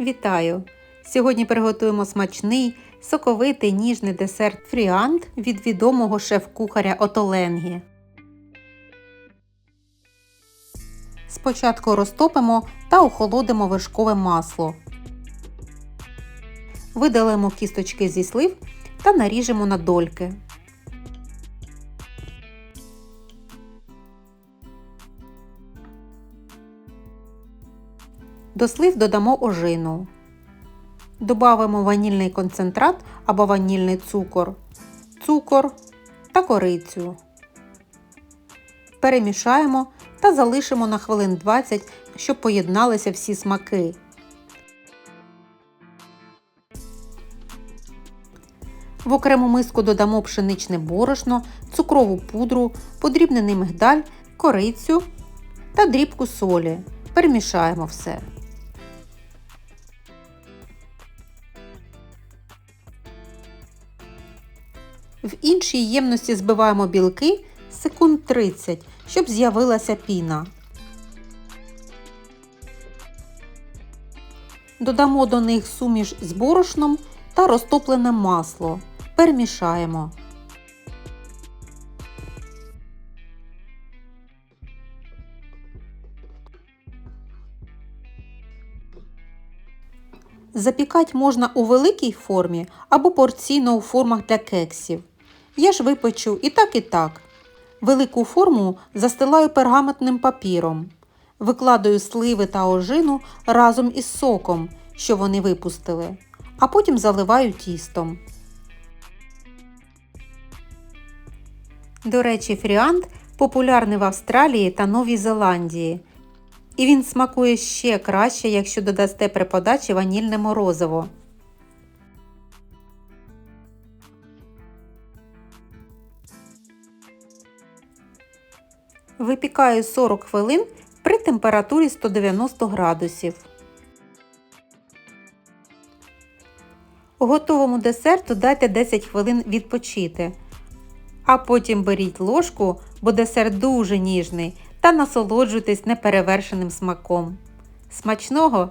Вітаю! Сьогодні приготуємо смачний, соковитий ніжний десерт фріант від відомого шеф-кухаря Отоленгі. Спочатку розтопимо та охолодимо вершкове масло. Видалимо кісточки зі слив та наріжемо на дольки. До слив додамо ожину. Добавимо ванільний концентрат або ванільний цукор, цукор та корицю. Перемішаємо та залишимо на хвилин 20, щоб поєдналися всі смаки. В окрему миску додамо пшеничне борошно, цукрову пудру, подрібнений мигдаль, корицю та дрібку солі. Перемішаємо все. В іншій ємності збиваємо білки секунд 30, щоб з'явилася піна. Додамо до них суміш з борошном та розтоплене масло. Перемішаємо. Запікати можна у великій формі або порційно у формах для кексів. Я ж випечу і так, і так. Велику форму застилаю пергаментним папіром. Викладаю сливи та ожину разом із соком, що вони випустили, а потім заливаю тістом. До речі, фріант популярний в Австралії та Новій Зеландії. І він смакує ще краще, якщо додасте при подачі ванільне морозиво. Випікаю 40 хвилин при температурі 190 градусів. Готовому десерту дайте 10 хвилин відпочити. А потім беріть ложку, бо десерт дуже ніжний, та насолоджуйтесь неперевершеним смаком. Смачного